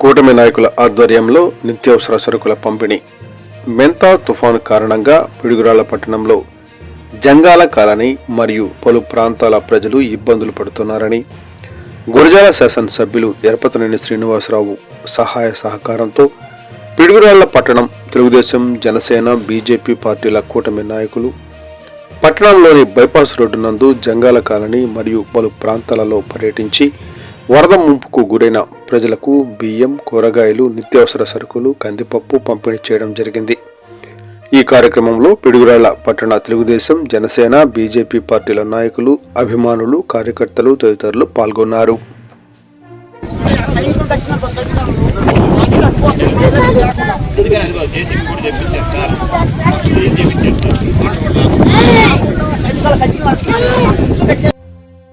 కూటమి నాయకుల ఆధ్వర్యంలో నిత్యావసర సరుకుల పంపిణీ. మెంతా తుఫాను కారణంగా పిడుగురాళ్ళ పట్టణంలో జంగాల కాలనీ మరియు పలు ప్రాంతాల ప్రజలు ఇబ్బందులు పడుతున్నారని గురజాల శాసనసభ్యులు ఎరపతనేని శ్రీనివాసరావు సహాయ సహకారంతో పిడుగురాళ్ళ పట్టణం తెలుగుదేశం జనసేన బీజేపీ పార్టీల కూటమి నాయకులు పట్టణంలోని బైపాస్ రోడ్డు నందు జంగాల కాలనీ మరియు పలు ప్రాంతాలలో పర్యటించి వరద ముంపుకు గురైన ప్రజలకు బియ్యం కూరగాయలు నిత్యావసర సరుకులు కందిపప్పు పంపిణీ చేయడం జరిగింది. ఈ కార్యక్రమంలో పిడుగురాళ్ళ పట్టణ తెలుగుదేశం జనసేన బీజేపీ పార్టీల నాయకులు అభిమానులు కార్యకర్తలు తదితరులు పాల్గొన్నారు.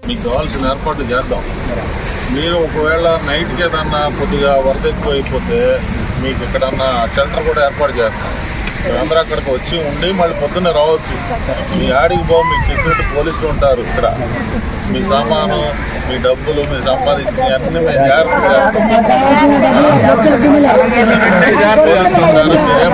మీకు కావాల్సిన ఏర్పాట్లు చేద్దాం. మీరు ఒకవేళ నైట్కి ఏదన్నా కొద్దిగా వరద ఎక్కువ అయిపోతే మీకు ఎక్కడన్నా షెల్టర్ కూడా ఏర్పాటు చేస్తాం అందరూ అక్కడికి వచ్చి ఉండి మళ్ళీ పొద్దున్నే రావచ్చు మీ ఆడికి పో మీకు సెక్యూరిటీ పోలీసులు ఉంటారు ఇక్కడ మీ సామాను మీ డబ్బులు మీ సంపాదించిన అన్ని మేము జాగ్రత్త చేస్తాం మీరేం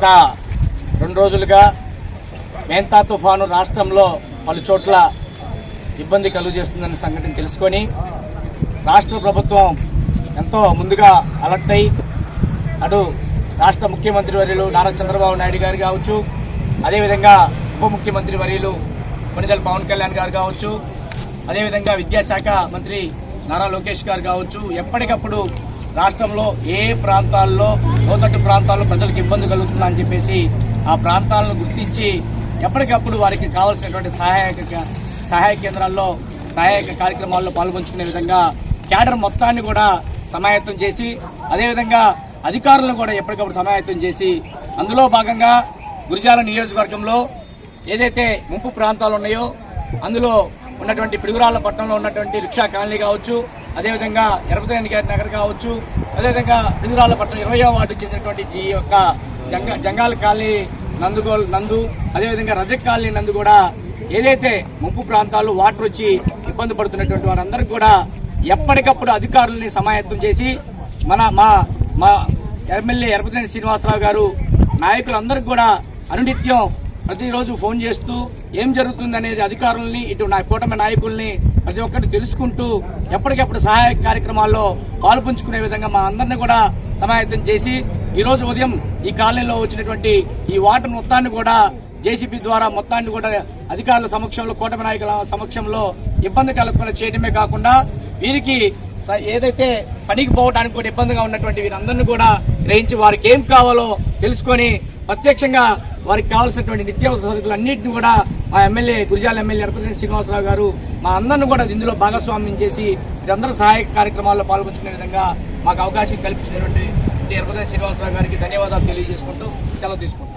గత రెండు రోజులుగా మేంతా తుఫాను రాష్ట్రంలో పలు చోట్ల ఇబ్బంది కలుగజేస్తుందన్న సంఘటన తెలుసుకొని రాష్ట్ర ప్రభుత్వం ఎంతో ముందుగా అలర్ట్ అయి అటు రాష్ట్ర ముఖ్యమంత్రి వర్యులు నారా చంద్రబాబు నాయుడు గారు కావచ్చు అదేవిధంగా ఉప ముఖ్యమంత్రి వర్యులు కొనిదెల పవన్ కళ్యాణ్ గారు కావచ్చు అదేవిధంగా విద్యాశాఖ మంత్రి నారా లోకేష్ గారు కావచ్చు ఎప్పటికప్పుడు రాష్ట్రంలో ఏ ప్రాంతాల్లో లోతట్టు ప్రాంతాల్లో ప్రజలకు ఇబ్బంది కలుగుతుందని చెప్పేసి ఆ ప్రాంతాలను గుర్తించి ఎప్పటికప్పుడు వారికి కావాల్సినటువంటి సహాయక సహాయ కేంద్రాల్లో సహాయక కార్యక్రమాల్లో పాల్గొంచుకునే విధంగా క్యాడర్ మొత్తాన్ని కూడా సమాయత్తం చేసి అదేవిధంగా అధికారులను కూడా ఎప్పటికప్పుడు సమాయత్తం చేసి అందులో భాగంగా గురిజాల నియోజకవర్గంలో ఏదైతే ముంపు ప్రాంతాలు ఉన్నాయో అందులో ఉన్నటువంటి పిడుగురాళ్ళ పట్టణంలో ఉన్నటువంటి రిక్షా కాలనీ కావచ్చు అదేవిధంగా ఎరపతిరెడ్డి గారి నగర్ కావచ్చు అదేవిధంగా పిడుగురాళ్ళ పట్టణం ఇరవై వార్డు చెందినటువంటి ఈ యొక్క జంగ జంగాల కాలనీ నందుగోల్ నందు అదేవిధంగా రజక్ కాలనీ నందు కూడా ఏదైతే ముంపు ప్రాంతాలు వాటర్ వచ్చి ఇబ్బంది పడుతున్నటువంటి వారందరూ కూడా ఎప్పటికప్పుడు అధికారుల్ని సమాయత్తం చేసి మన మా మా ఎమ్మెల్యే ఎరపతిరెడ్డి శ్రీనివాసరావు గారు నాయకులందరికీ కూడా అనునిత్యం ప్రతిరోజు ఫోన్ చేస్తూ ఏం జరుగుతుంది అనేది అధికారుల్ని ఇటు నా కూటమి నాయకుల్ని ప్రతి ఒక్కటి తెలుసుకుంటూ ఎప్పటికెప్పుడు సహాయ కార్యక్రమాల్లో పాల్పంచుకునే విధంగా మా అందరిని కూడా సమాయత్తం చేసి ఈ రోజు ఉదయం ఈ కాలనీలో వచ్చినటువంటి ఈ వాటర్ మొత్తాన్ని కూడా జేసీబీ ద్వారా మొత్తాన్ని కూడా అధికారుల సమక్షంలో కూటమి నాయకుల సమక్షంలో ఇబ్బంది కలగకుండా చేయడమే కాకుండా వీరికి ఏదైతే పనికి పోవడానికి కూడా ఇబ్బందిగా ఉన్నటువంటి వీరందరినీ కూడా గ్రహించి వారికి ఏం కావాలో తెలుసుకొని ప్రత్యక్షంగా వారికి కావాల్సినటువంటి నిత్యావసర సరుకులు అన్నింటిని కూడా మా ఎమ్మెల్యే గురిజాల ఎమ్మెల్యే ఎరపతి శ్రీనివాసరావు గారు మా అందరిని కూడా ఇందులో భాగస్వామ్యం చేసి ఇదందరూ సహాయక కార్యక్రమాల్లో పాల్గొంచుకునే విధంగా మాకు అవకాశం కల్పించినటువంటి ఎరపతి శ్రీనివాసరావు గారికి ధన్యవాదాలు తెలియజేసుకుంటూ సెలవు తీసుకుంటాం